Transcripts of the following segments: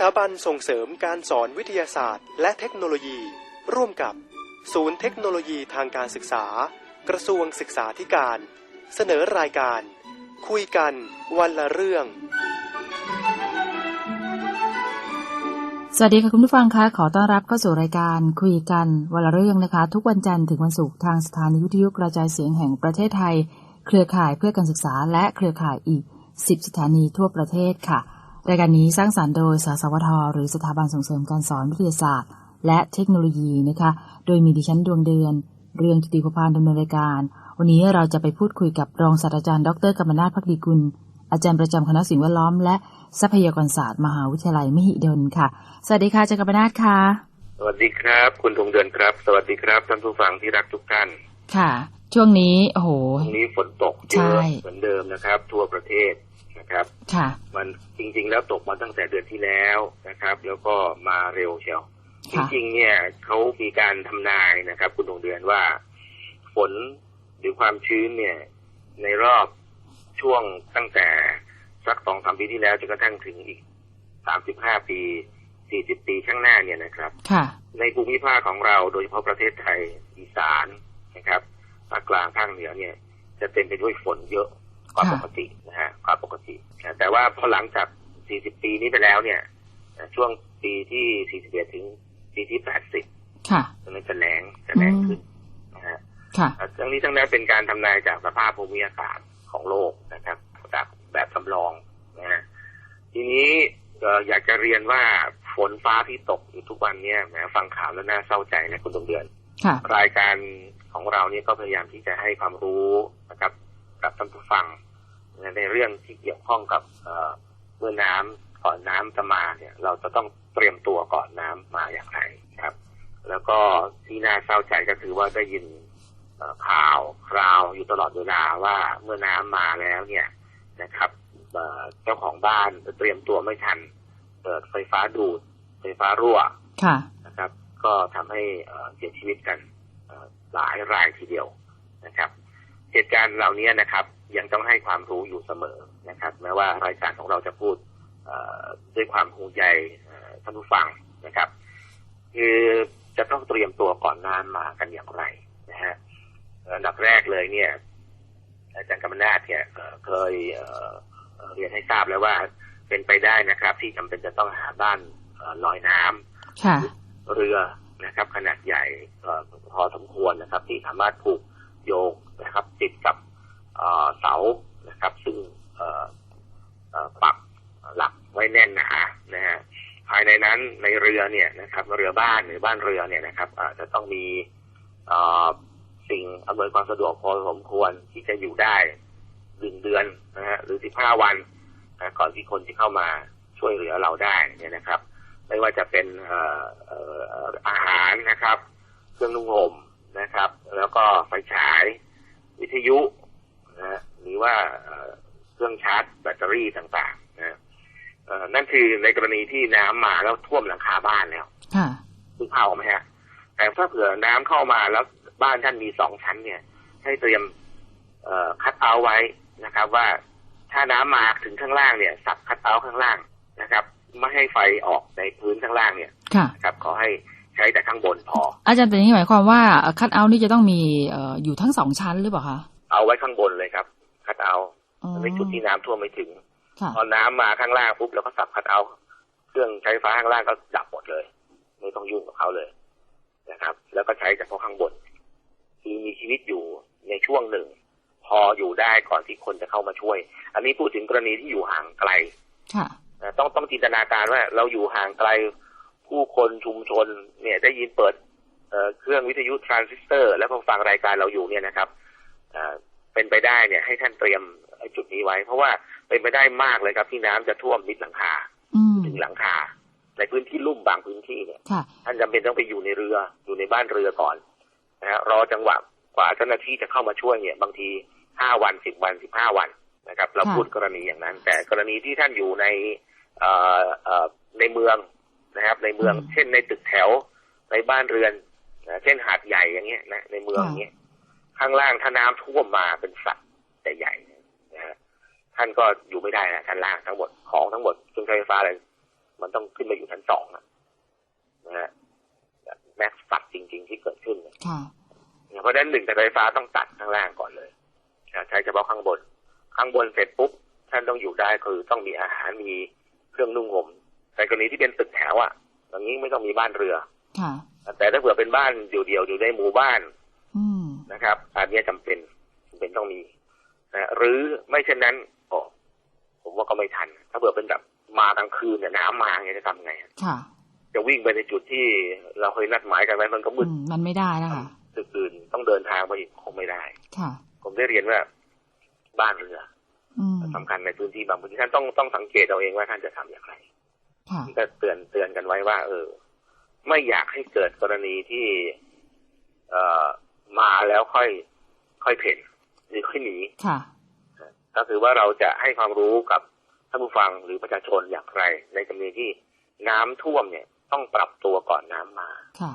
ถาบันส่งเสริมการสอนวิทยาศาสตร์ และเทคโนโลยี ร่วมกับ ศูนย์เทคโนโลยีทางการศึกษา กระทรวงศึกษาธิการ เสนอรายการ คุยกันวันละเรื่อง สวัสดีค่ะคุณผู้ฟังคะขอต้อนรับเข้าสู่รายการคุยกันวันละเรื่องนะคะ ทุกวันจันทร์ถึงวันศุกร์ทางสถานีวิทยุกระจายเสียงแห่งประเทศไทย เครือข่ายเพื่อการศึกษาและเครือข่ายอีก 10 สถานีทั่วประเทศค่ะ รายการนี้สร้างสารรค์โดยสสวท หรือสถาบันส่งเสริมการสอนวิทยาศาสตร์ และเทคโนโลยีนะคะ โดยมีดิฉันดวงเดือน เรืองจุติภพานดำเนินรายการ วันนี้เราจะไปพูดคุยกับรองศาสตราจารย์ดรกำมนาถพักดีกุล อาจารย์ประจำคณะสิ่งแวดล้อม และทรัพยากรศาสตร์มหาวิทยาลัยมหิดลค่ะ สวัสดีค่ะอาจารย์กำมนาถค่ะ สวัสดีครับ คุณธงเดือนครับ สวัสดีครับท่านผู้ฟังที่รักทุกท่าน ค่ะ ช่วงนี้โอ้โหวันนี้ฝนตกเยใช่อะเหมือนเดิมนะครับ ทั่วประเทศ นะครับค่ะมันจริง ๆ แล้วตกมาตั้งแต่เดือนที่แล้วนะครับ แล้วก็มาเร็วเชียวจค่ะริงๆเนี่ยเขามีการทำนายนะครับ คุณธงเดือนว่า ฝนหรือความชื้นเนี่ย ในรอบช่วงตั้งแต่สักสองสามปีที่แล้วจนกระทั่งถึงอีกสามสิบห้าปีสี่สิบปีข้างหน้าเนี่ยนะครับค่ะในภูมิภาคของเราโดยเฉพาะประเทศไทยอีสานนะครับภาคกลางภาคเหนือเนี่ย จะเต็มไปด้วยฝนเยอะ กว่าค่ะปกตินะฮะกว่าปกตินะแต่ว่าพอหลังจาก 40 ปีนี้ไปแล้วเนี่ยนะช่วงปีที่ 41 ถึงปีที่ 80ค่ะมันจะแรงจะแรงขึ้นนะฮะค่ะอะทั้งนี้ทั้งนั้นเป็นการทำนายจากสภาพภูมิอากาศของโลกนะครับจากแบบจำลองนะฮะทีนี้เอ่ออยากจะเรียนว่าฝนฟ้าที่ตกอยู่ทุกวันเนี่ยแหมฟังข่าวแล้วน่าเศร้าใจนะคุณดวงเดือนค่ะรายการของเราเนี่ยก็พยายามที่จะให้ความรู้นะครับ กับท่านผู้ฟัง ในเรื่องที่เกี่ยวข้องกับเอ่อเมื่อน้ำก่อนน้ำจะมาเนี่ย เราจะต้องเตรียมตัวก่อนน้ำมาอย่างไรครับ แล้วก็ที่น่าเศร้าใจก็คือว่าได้ยินเอ่อข่าวคราวอยู่ตลอดเวลาว่าเมื่อน้ำมาแล้วเนี่ยนะครับเอ่อเจ้าของบ้านเตรียมตัวไม่ทันเกิดไฟฟ้าดูดไฟฟ้ารั่วค่ะนะครับ ก็ทำให้เอ่อเสียชีวิตกันเอ่อหลายรายทีเดียวนะครับ เหตุการณ์เหล่านี้นะครับ ยังต้องให้ความรู้อยู่เสมอนะครับ แม้ว่ารายการของเราจะพูดเอ่อด้วยความห่วงใยเอ่อท่านผู้ฟังนะครับ คือจะต้องเตรียมตัวก่อนหน้ามากันอย่างไรนะฮะเอ่ออันดับแรกเลยเนี่ย อาจารย์กำมนาทเนี่ยเอ่อเคยเอ่อเอ่อเรียนให้ทราบแล้วว่าเป็นไปได้นะครับ ที่จำเป็นจะต้องหาบ้านเอ่อลอยน้ำค่ะเรือนะครับ ขนาดใหญ่เอ่อพอสมควรนะครับ ที่สามารถผูก โยงนะครับ ติดกับเสานะครับ ซึ่งปักหลักไว้แน่นหนานะฮะภายในนั้นในเรือเนี่ยนะครับเรือบ้านหรือบ้านเรือเนี่ยนะครับจะต้องมีสิ่งอำนวยความสะดวกพอสมควรที่จะอยู่ได้หนึ่งเดือนนะฮะหรือสิบห้าวันนะก่อนที่คนที่เข้ามาช่วยเหลือเราได้เนี่ยนะครับ ไม่ว่าจะเป็นออออาหารนะครับ เครื่องนุ่งห่ม นะครับ แล้วก็ไฟฉาย วิทยุนะฮะหรือว่าเอ่อเครื่องชาร์จแบตเตอรี่ต่างๆนะเอ่อนั่นคือในกรณีที่น้ำมาแล้วท่วมหลังคาบ้านแล้วค่ะซึ่งเผาไหมฮะ แต่ถ้าเผื่อน้ำเข้ามาแล้วบ้านท่านมีสองชั้นเนี่ย ให้เตรียมเอ่อคัดเอาท์ไว้นะครับ ว่าถ้าน้ำมาถึงข้างล่างเนี่ย สับคัดเอาท์ข้างล่างนะครับ ไม่ให้ไฟออกในพื้นข้างล่างเนี่ยค่ะนะครับ ขอให้ ใช้แต่ข้างบนพอ อาจารย์เป็นอย่างนี้หมายความว่าคัดเอาท์นี่จะต้องมีเอ่ออยู่ทั้งสองชั้นหรือเปล่าคะเอาไว้ข้างบนเลยครับคัดเอาท์อ๋อในจุดที่น้ำท่วมไม่ถึงค่ะพอน้ำมาข้างล่างปุ๊บเราก็สับคัดเอาท์เครื่องใช้ไฟฟ้าข้างล่างก็ดับหมดเลย ไม่ต้องยุ่งกับเขาเลยนะครับ แล้วก็ใช้เฉพาะข้างบนคือมีชีวิตอยู่ในช่วงหนึ่ง พออยู่ได้ก่อนที่คนจะเข้ามาช่วย อันนี้พูดถึงกรณีที่อยู่ห่างไกลค่ะนะต้องต้องจินตนาการว่าเราอยู่ห่างไกล ผู้คนชุมชนเนี่ยได้ยินเปิดเอ่อเครื่องวิทยุทรานซิสเตอร์ แล้วก็ฟังรายการเราอยู่เนี่ยนะครับเอ่อเป็นไปได้เนี่ยให้ท่านเตรียมไอ้จุดนี้ไว้ เพราะว่าเป็นไปได้มากเลยครับที่น้ำจะท่วมมิดหลังคาอืมถึงหลังคา ในพื้นที่ลุ่มบางพื้นที่เนี่ยค่ะท่านจำเป็นต้องไปอยู่ในเรืออยู่ในบ้านเรือก่อนนะฮะรอจังหวะกว่าเจ้าหน้าที่จะเข้ามาช่วยเนี่ย บางทีห้าวันสิบวันสิบห้าวันนะครับ เราค่ะพูดกรณีอย่างนั้น แต่กรณีที่ท่านอยู่ในเอ่อเอ่อในเมือง นะครับ ในเมือง เช่นในตึกแถวในบ้านเรือนนะเช่นหาดใหญ่อย่างเงี้ยนะในเมืองอย่างเงี้ยข้างล่างถ้าน้ำท่วมมาเป็นสัตว์ใหญ่ๆนะฮะท่านก็อยู่ไม่ได้นะชั้นล่างทั้งหมดของทั้งหมดเครื่องใช้ไฟฟ้าอะไรมันต้องขึ้นมาอยู่ชั้นสองอะนะฮะแม็กซ์ตัดจริง ๆ ที่เกิดขึ้นเนี่ยค่ะเพราะฉะนั้นหนึ่งแต่ไฟฟ้าต้องตัดข้างล่างก่อนเลยนะใช้เฉพาะข้างบน ข้างบนเสร็จปุ๊บท่านต้องอยู่ได้คือต้องมีอาหารมีเครื่องนุ่งห่ม ในกรณีที่เป็นตึกแถวอะอย่างนี้ไม่ต้องมีบ้านเรือค่ะแต่ถ้าเผื่อเป็นบ้านเดี่ยวๆอยู่ในหมู่บ้านอืมนะครับ อันเนี้ยจำเป็นจำเป็นต้องมีนะหรือไม่เช่นนั้นโอ้ผมว่าก็ไม่ทัน ถ้าเผื่อเป็นแบบมากลางคืนเนี่ยน้ำมาเนี่ยจะทำไงค่ะ จะวิ่งไปในจุดที่เราเคยนัดหมายกันไว้มันก็มือืดมมันไม่ได้แล้วค่ะตึกอื่นต้องเดินทางไปอีกคงไม่ได้ ค่ะ ผมได้เรียนว่าบ้านเรืออืมสำคัญในพื้นที่บางพื้นที่ท่านต้องต้องสังเกตเอาเองว่าท่านจะทำอย่างไรค่ะ ก็เตือนเตือนกันไว้ว่า เออ ไม่อยากให้เกิดกรณีที่ เอ่อมาแล้วค่อย ค่อยเพ่นหรือค่อยหนีค่ะก็คือว่าเราจะให้ความรู้กับท่านผู้ฟังหรือประชาชนอย่างไร ในกรณีที่น้ำท่วมเนี่ย ต้องปรับตัวก่อนน้ำมาค่ะ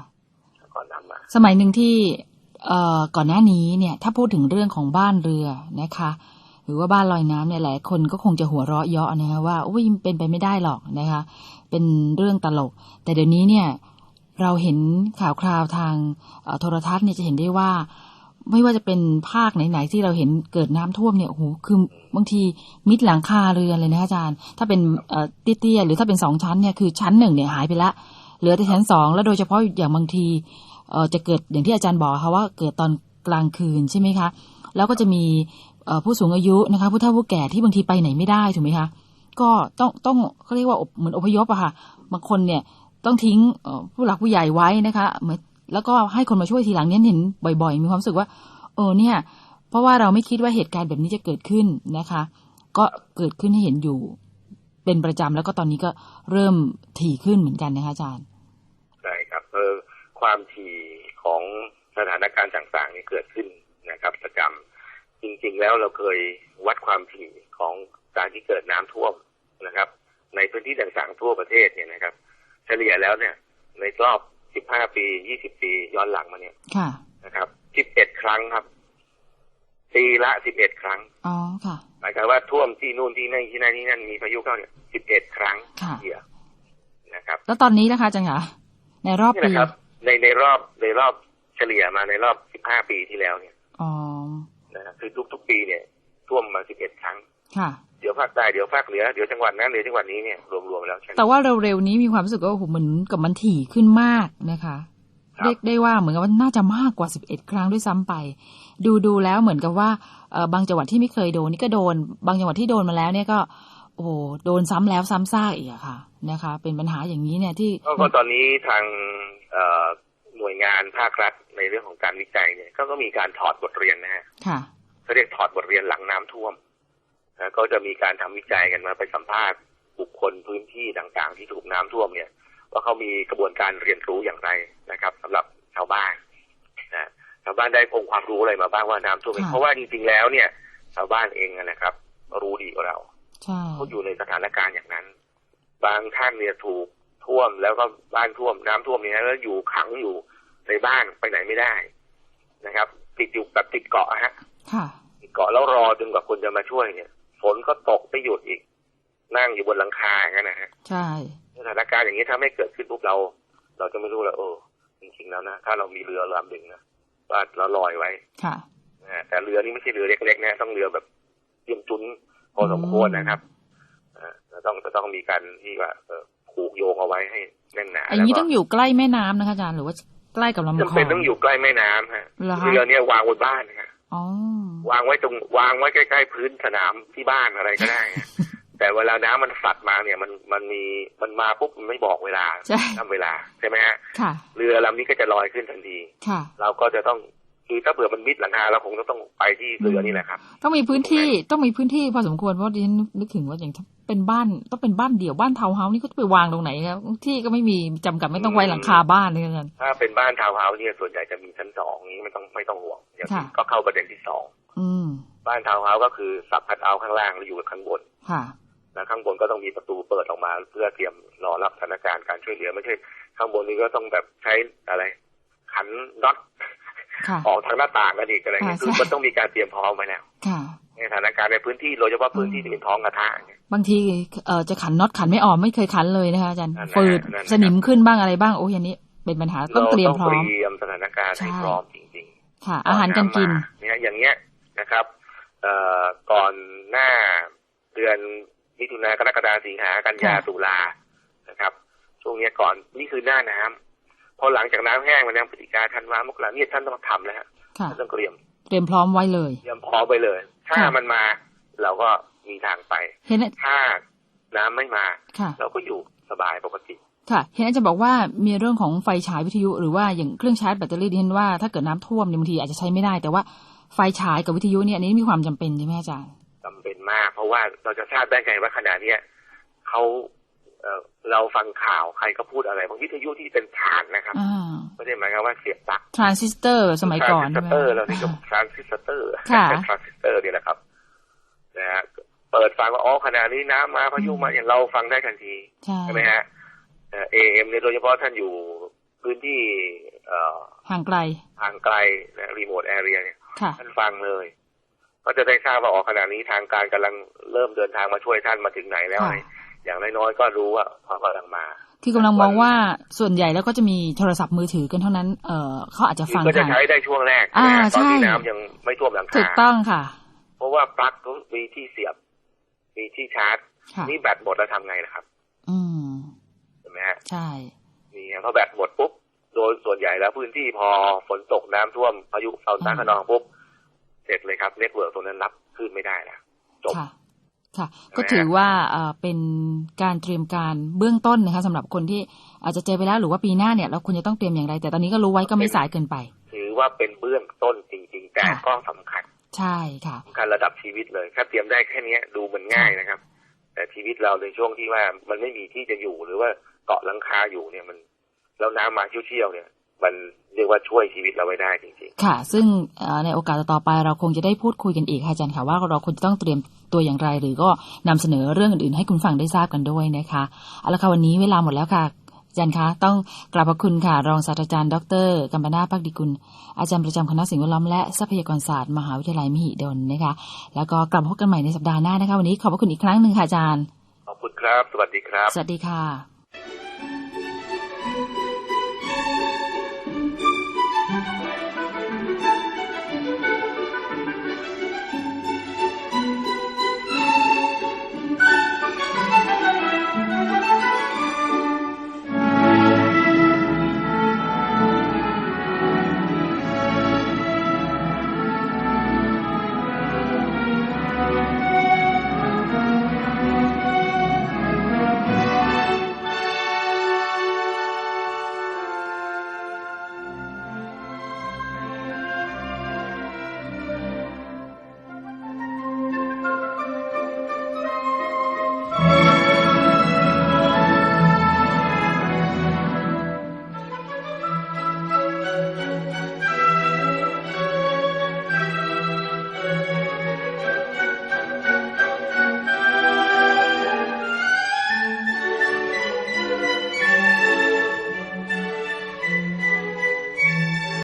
ก่อนน้ำมา สมัยหนึ่งที่ เอ่อก่อนหน้านี้เนี่ย ถ้าพูดถึงเรื่องของบ้านเรือนะคะห รือว่าบ้านลอยน้ำเนี่ยหลายคนก็คงจะหัวเราะเยาะนะคะว่าอุ้ยเป็นไปไม่ได้หรอกนะคะ เป็นเรื่องตลก แต่เดี๋ยวนี้เนี่ยเราเห็นข่าวคราวทางโทรทัศน์เนี่ยจะเห็นได้ว่า ไม่ว่าจะเป็นภาคไหนๆที่เราเห็นเกิดน้ำท่วมเนี่ยโอ้โหคือบางทีมิดหลังคาเรือนเลยนะอาจารย์ ถ้าเป็นเตี้ยๆหรือถ้าเป็นสองชั้นเนี่ยคือชั้นหนึ่งเนี่ยหายไปละเหลือแต่ชั้นสองแล้วโดยเฉพาะอย่างบางทีจะเกิดอย่างที่อาจารย์บอกค่ะว่าเกิดตอนกลางคืนใช่ไหมคะ แล้วก็จะมี ผู้สูงอายุนะคะ ผู้เฒ่าผู้แก่ที่บางทีไปไหนไม่ได้ถูกไหมคะก็ต้องต้องเขาเรียกว่าเหมือนอพยพอะค่ะบางคนเนี่ยต้องทิ้งผู้หลักผู้ใหญ่ไว้นะคะเหมือนแล้วก็ให้คนมาช่วยทีหลังเนี่ยเห็นบ่อย ๆ มีความรู้สึกว่าเออเนี่ย เพราะว่าเราไม่คิดว่าเหตุการณ์แบบนี้จะเกิดขึ้นนะคะ ก็เกิดขึ้นให้เห็นอยู่ เป็นประจำแล้วก็ตอนนี้ก็เริ่มถี่ขึ้นเหมือนกันนะคะอาจารย์ใช่ครับเออความถี่ของสถานการณ์ต่างๆนี่เกิดขึ้นนะครับประจำ จริงๆแล้วเราเคยวัดความถี่ของการที่เกิดน้ำท่วมนะครับ ในพื้นที่ต่างๆทั่วประเทศเนี่ยนะครับ เฉลี่ยแล้วเนี่ย ในรอบ 15 ปี 20 ปีย้อนหลังมาเนี่ยค่ะนะครับ 11 ครั้งครับปีละ 11 ครั้งอ๋อค่ะหมายความว่าท่วมที่นู่นที่นั่นที่นั่นที่นั่นมีพายุเข้าเนี่ย 11 ครั้งค่ะเดียวนะครับ แล้วตอนนี้นะคะอาจังหะในรอบนี่ปีนะครับ ในในรอบในรอบเฉลี่ยมาในรอบ 15 ปีที่แล้วเนี่ย อ๋อ นะครับคือทุกๆปีเนี่ยท่วมมา11ครั้งค่ะเดี๋ยวภาคใต้เดี๋ยวภาคเหนือเดี๋ยวจังหวัดนั้นเดี๋ยวจังหวัดนี้เนี่ยรวมๆแล้วใช่ไหมแต่ว่าเร็วๆนี้มีความรู้สึกว่าโอ้โหเหมือนกับมันถี่ขึ้นมากนะคะครับเรียกได้ว่าเหมือนกับว่าน่าจะมากกว่าสิบเอ็ดครั้งด้วยซ้ำไป ดูดูแล้วเหมือนกับว่าเออบางจังหวัดที่ไม่เคยโดนนี่ก็โดน บางจังหวัดที่โดนมาแล้วเนี่ยก็ โอ้โหโดนซ้ำแล้วซ้ำซากอีกอะค่ะ นะคะ เป็นปัญหาอย่างนี้เนี่ยที่ก็ก็ตอนนี้ทางเอ่อหน่ วยงานภาครัฐในเรื่องของการวิจัยเนี่ยก็ก็มีการถอดบทเรียนนะฮะค่ะเขาเรียกถอดบทเรียนหลังน้ำท่วมนะก็จะมีการทำวิจัยกันมาไปสัมภาษณ์บุคคลพื้นที่ต่างๆ ที่ถูกน้ำท่วมเนี่ย ว่าเขามีกระบวนการเรียนรู้อย่างไรนะครับสำหรับชาวบ้านนะชาวบ้านได้องค์ความรู้อะไรมาบ้างว่าน้ำท่วมค่ะเพราะว่าจริงๆแล้วเนี่ย ชาวบ้านเองนะครับ รู้ดีกว่าเราใช่เขาอยู่ในสถานการณ์อย่างนั้น บางท่านเนี่ยถูกท่วมแล้วก็บ้านท่วมน้ำท่วมเนี่ยแล้วอยู่ขังอยู่ ในบ้านไปไหนไม่ได้นะครับ ติดอยู่แบบติดเกาะอะฮะค่ะเกาะแล้วรอจนกว่าคนจะมาช่วยเนี่ยฝนก็ตกไม่หยุดอีก นั่งอยู่บนหลังคาอย่างนั้นนะฮะใช่สถานการณ์อย่างนี้ถ้าไม่เกิดขึ้นปุ๊บเรา เราจะไม่รู้เลยโอ้จริงๆแล้วนะถ้าเรามีเรือลำหนึ่งนะว่าเราลอยไว้ค่ะนะฮะแต่เรือนี่ไม่ใช่เรือเล็กๆนะต้องเรือแบบเตรียมจุนพอสมควรนะครับอ่าจะต้องจะต้องมีการที่ว่าเอ่อผูกโยงเอาไว้ให้แน่นหนาอันนี้แล้วก็ต้องอยู่ใกล้แม่น้ำนะคะอาจารย์หรือว่า ใกล้กับลำคลจำอเป็นงต้องอยู่ใกล้แม่น้ำฮะเหรอคะเรือเนี่ยวางบนบ้านนะฮะอ๋อวางไว้ตรงวางไว้ใกล้ๆพื้นสนามที่บ้านอะไรก็ได้ฮะแต่เวลาน้ำมันสัดมาเนี่ยมันมันมีมันมาปุ๊บมันไม่บอกเวลาใช่ทำเวลาใช่ไหมฮะค่ะเรือลำนี้ก็จะลอยขึ้นทันทีค่ะเราก็จะต้องคือถ้าเผื่อมันมิดหลังคาเราคงจะต้องไปที่เรือนี่แหละครับ ต้องมีพื้นที่ต้องมีพื้นที่พอสมควรเพราะดิฉันนึกถึงว่าอย่างถ้า เป็นบ้านต้องเป็นบ้านเดี่ยวบ้านทาวน์เฮาส์นี่ก็จะไปวางตรงไหนครับที่ก็ไม่มีจำกัดไม่ต้องไว้หลังคาบ้านเลยอาจารย์ถ้าเป็นบ้านทาวน์เฮาส์เนี่ยส่วนใหญ่จะมีชั้นสองนี้ไม่ต้องไม่ต้องห่วงอย่างที่ค่ะก็เข้าประเด็นที่สองอืมบ้านทาวน์เฮาส์ก็คือสับคัดเอาท์ข้างล่างแล้วอยู่ข้างบนค่ะนะข้างบนก็ต้องมีประตูเปิดออกมา เพื่อเตรียมรอรับสถานการณ์การช่วยเหลือไม่ใช่ข้างบนนี้ก็ต้องแบบใช้อะไรขันน็อตค่ะออกทางหน้าต่างกันอีกอะไรเงี้ยอ่าคือใช่มันต้องมีการเตรียมพร้อมไว้แล้วค่ะ ในสถานการณ์ในพื้นที่โดยเฉพาะพื้นที่ที่เป็นท้องกระทะเนี่ยบางทีเอ่อจะขันน็อตขันไม่ออกไม่เคยขันเลยนะคะอาจารย์นั่นแหละฝืดนั่นแหละสนิมขึ้นบ้างอะไรบ้างโอ้ยอันนี้ เป็นปัญหาต้องเตรียมพร้อเามต้องเตรียมสถานการณ์ให้ใช่พร้อมจริง ๆ ค่ะ อาหารการกินเนี่ยอย่างเงี้ยนะครับ เอ่อก่อนหน้าเดือนมิถุนากรกฎาสิงหากันยาค่ะตุลานะครับ ช่วงเนี้ยก่อนนี่คือหน้าน้ำพอหลังจากน้ำแห้งมาเนี่ยพฤศจิกาธันวามกราเนี่ยท่านต้องทำแล้วฮะค่ะท่านต้องเตรียมเตรียมพร้อมไว้เลย เตรียมพร้อมไปเลย ถ้าค่ะมันมาเราก็มีทางไปเห็นถ้าน้ำไม่มาค่ะเราก็อยู่สบายปกติ ค่ะ เห็นอาจารย์บอกว่ามีเรื่องของไฟฉายวิทยุ หรือว่าอย่างเครื่องชาร์จแบตเตอรี่ดิฉันว่าถ้าเกิดน้ำท่วมเนี่ยบางทีอาจจะใช้ไม่ได้ แต่ว่าไฟฉายกับวิทยุเนี่ยอันนี้มีความจำเป็นใช่ไหมอาจารย์จำเป็นมาก เพราะว่าเราจะทราบได้ไงว่าขณะเนี้ยเขา เอ่อเราฟังข่าวใครก็พูดอะไรบางวิทยุที่เป็นฐานนะครับอ่าไม่ได้หมายความว่าเสียบปลั๊กทรานซิสเตอร์ สมัยก่อนทรานใช่ซิไหมสเตอร์เราเรียกว่าทรานซิสเตอร์ค่ะทรานซิสเตอร์เนี่ยนะครับนะฮะเปิดฟังว่าอ๋อขณะนี้น้ำมาพายุมาอย่างเราฟังได้ทันทีใช่ใช่ไหมฮะเอเอ็มเนี่ยโดยเฉพาะท่านอยู่พื้นที่เอ่อห่างไกลห่างไกลนะรีโมทแอเรียเนี่ยค่ะท่านฟังเลย ก็จะได้ทราบว่าออกขณะนี้ทางการกำลังเริ่มเดินทางมาช่วยท่านมาถึงไหนแล้วค่ะ อย่างน้อยๆก็รู้ว่าเขากำลังมา คือกำลังมองว่าส่วนใหญ่แล้วก็จะมีโทรศัพท์มือถือกันเท่านั้น เออเขาอาจจะคือฟังก็จะทางใช้ได้ช่วงแรกใช่ไหมฮะอ่าตอนที่ใช่น้ำยังไม่ท่วมหลังถูคากต้องค่ะ เพราะว่าปลั๊กก็มีที่เสียบ มีที่ชาร์จค่ะนี่แบตหมดแล้วทำไงล่ะครับ อืมใช่ไหมฮะใช่นี่ฮะพอแบตหมดปุ๊บโดยส่วนใหญ่แล้วพื้นที่พอฝนตกน้ำท่วมพายุเซาต้าขนองปุ๊บเสร็จเลยครับเน็ตเวิร์กตรงนั้นรับขึ้นไม่ได้แล้วจบ ค่ะค่ะ ก็ถือว่าเอ่อเป็นการเตรียมการเบื้องต้นนะคะสำหรับคนที่อาจจะเจอไปแล้วหรือว่าปีหน้าเนี่ยเราควรจะต้องเตรียมอย่างไร แต่ตอนนี้ก็รู้ไว้ก็ไม่สายเกินไป ถือว่าเป็นเบื้องต้นจริง ๆ แต่ค่ะก็สำคัญ ใช่ค่ะสำคัญระดับชีวิตเลยถ้าเตรียมได้แค่เนี้ยดูมันง่ายนะครับ แต่ชีวิตเราในช่วงที่ว่ามันไม่มีที่จะอยู่หรือว่าเกาะหลังคาอยู่เนี่ยมันแล้วน้ำมาเชี่ยวๆเนี่ยมันเรียกว่าช่วยชีวิตเราไว้ได้จริงค่ะ ซึ่งเอ่อในโอกาสต่อๆไปเราคงจะได้พูดคุยกันอีกค่ะอาจารย์ค่ะว่าเราควรจะต้องเตรียม ตัวอย่างไร หรือก็นำเสนอเรื่องอื่นๆ ให้คุณฟังได้ทราบกันด้วยนะคะเอาละค่ะวันนี้เวลาหมดแล้วค่ะอาจารย์คะ ต้องกราบขอบคุณค่ะ รองศาสตราจารย์ ดรกัมปนาภพักดีกุล อาจารย์ประจำคณะสิ่งแวดล้อมและทรัพยากรศาสตร์มหาวิทยาลัยมหิดลนะคะ แล้วก็กลับมาพบกันใหม่ในสัปดาห์หน้านะคะ วันนี้ขอบพระคุณอีกครั้งหนึ่งค่ะอาจารย์ๆขอบคุณครับ สวัสดีครับ สวัสดีค่ะ